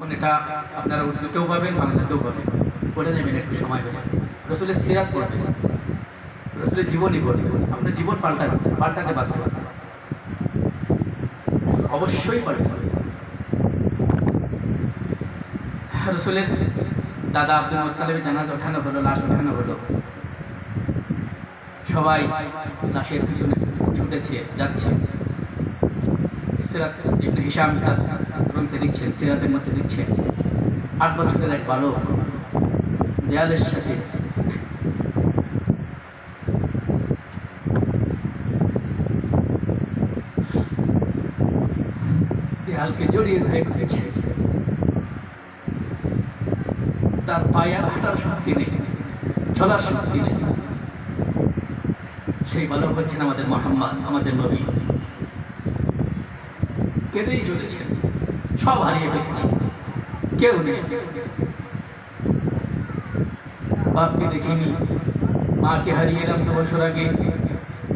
এখন এটা আপনারা উর্দুতেও পাবেন, বাংলাতেও পাবেন। পড়ে নেবেন, একটু সময় হলে রসুলের সিরাত পড়বেন রসুলের জীবনী পড়বেন আপনার জীবন পাল্টাবে, পাল্টাতে বাধ্য অবশ্যই পাল্টাবে রসুলের দাদা আব্দুল মোত্তালেবের জানাজা ওঠানো হলো, লাশ ওঠানো হলো। সবাই লাশের পিছনে ছুটেছে, যাচ্ছে। সিরাত ইবনে হিসাম তার গ্রন্থে লিখছেন, সিরাতের মধ্যে লিখছেন, আট বছরের এক বালক দেয়ালের সাথে দেয়ালকে জড়িয়ে ধরে করেছে তার পায়ে আর হাঁটার শক্তি নেই, চলার শক্তি নেই। সেই বালক হচ্ছেন আমাদের মোহাম্মদ, আমাদের নবী। কেঁদেই চলেছেন সব হারিয়ে ফেলেছে। কেউ নেই। বাপকে দেখিনি। মাকে হারিয়ে এলাম দু বছর আগে।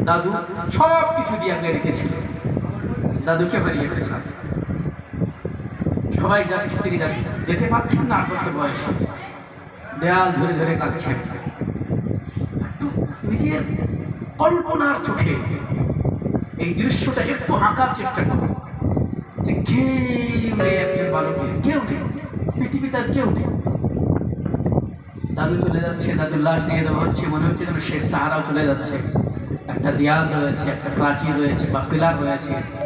দাদু সব কিছু দিয়ে আপনি রেখেছিলেন দাদুকে হারিয়ে ফেললাম। সবাই যাচ্ছে তিনি যাবেন যেতে পারছেন না আট বছর বয়সে। দেয়াল ধরে ধরে কাঁদছেন। নিজের কল্পনার চোখে এই দৃশ্যটা একটু আঁকার চেষ্টা করুন। যে কেউ নেই একজন বালকের কেউ নেই। পৃথিবীতে আর কেউ নেই। দাদু চলে যাচ্ছে, দাদুর লাশ নিয়ে দেওয়া হচ্ছে, মনে হচ্ছে যেন শেষ সাহারাও চলে যাচ্ছে। একটা দেয়াল রয়েছে, একটা প্রাচীর রয়েছে বা পিলার রয়েছে।